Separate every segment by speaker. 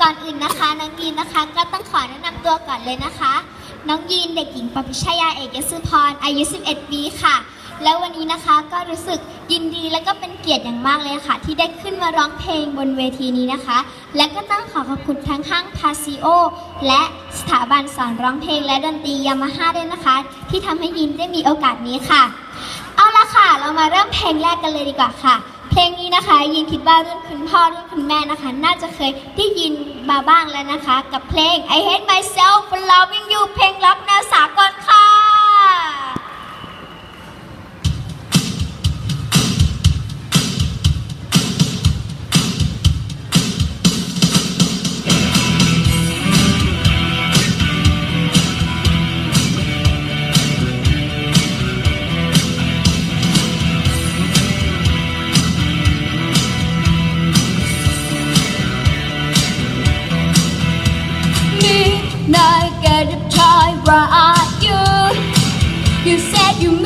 Speaker 1: ก่อนอื่นนะคะ น้องยีนนะคะก็ต้องขอแนะนำตัวก่อนเลยนะคะ น้องยีนเด็กหญิงปพิชยาเอกยสุพรอายุ 11 ปีค่ะ แล้ววันนี้นะคะก็รู้สึกยินดีและก็เป็นเกียรติอย่างมากเลยค่ะ ที่ได้ขึ้นมาร้องเพลงบนเวทีนี้นะคะ และก็ต้องขอขอบคุณทั้งห้างพาซิโอและสถาบันสอนร้องเพลงและดนตรียามาฮ่าด้วยนะคะ ที่ทำให้ยินได้มีโอกาสนี้ค่ะ เอาละค่ะ เรามาเริ่มเพลงแรกกันเลยดีกว่าค่ะ เพลงนี้นะคะ ยินคิดว่ารุ่นคุณพ่อรุ่นคุณแม่นะคะ น่าจะเคยได้ยินมาบ้างแล้วนะคะ กับเพลง I Hate Myself for Loving You เพลงรักแนวสาก
Speaker 2: You said you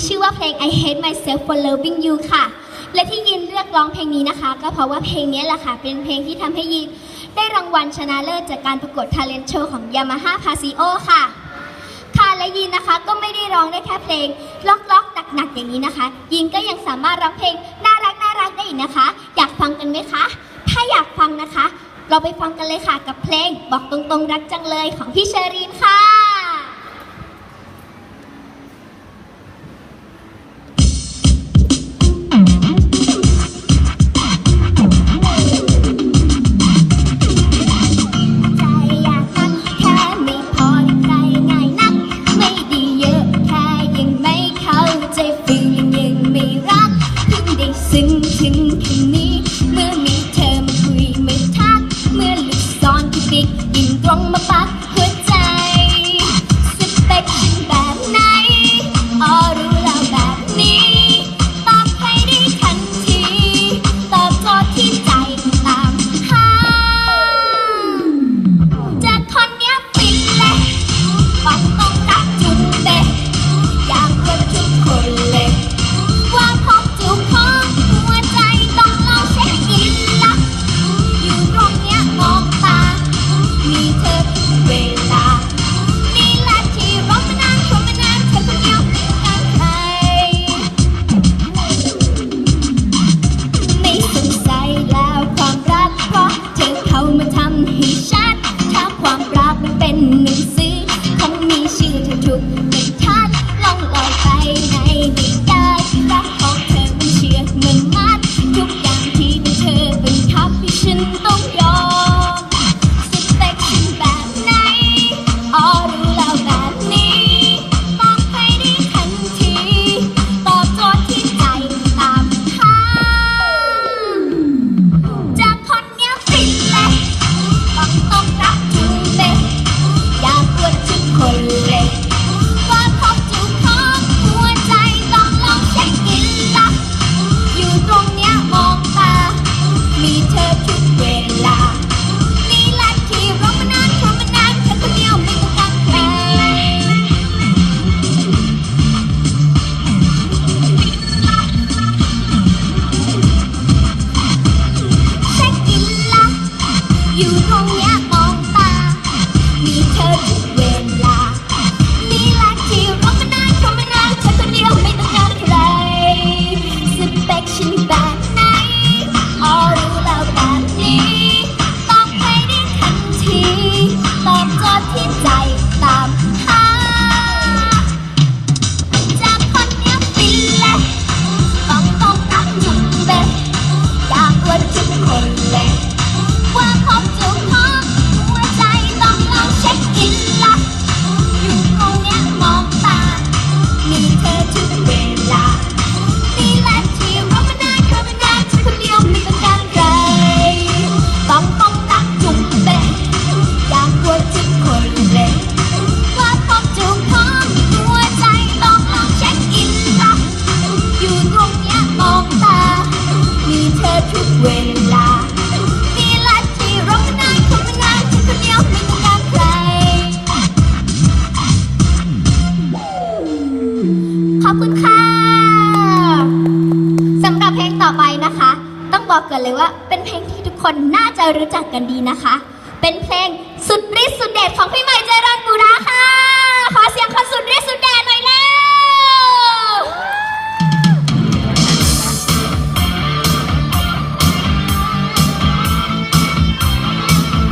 Speaker 1: ที่ชื่อว่าเพลง I Hate Myself for Loving You ค่ะ และที่ยินเลือกร้องเพลงนี้นะคะ ก็เพราะว่าเพลงนี้แหละค่ะ เป็นเพลงที่ทำให้ยินได้รางวัลชนะเลิศจากการประกวด Talent Show ของ Yamaha Casio ค่ะ ค่ะและยินนะคะก็ไม่ได้ร้องได้แค่เพลงล็อกล็อกหนักหนักอย่างนี้นะคะ ยินก็ยังสามารถร้องเพลงน่ารักน่ารักได้อีกนะคะ อยากฟังกันไหมคะ ถ้าอยากฟังนะคะ เราไปฟังกันเลยค่ะกับเพลงบอกตรงๆรักจังเลยของพี่เชอรีนค่ะ You see. คนน่าจะรู้จักกันดีนะคะ เป็นเพลงสุดริสุดเด็ดของพี่ใหม่เจรินบูราค่ะ ขอเสียงคนสุดริสุดเด็ด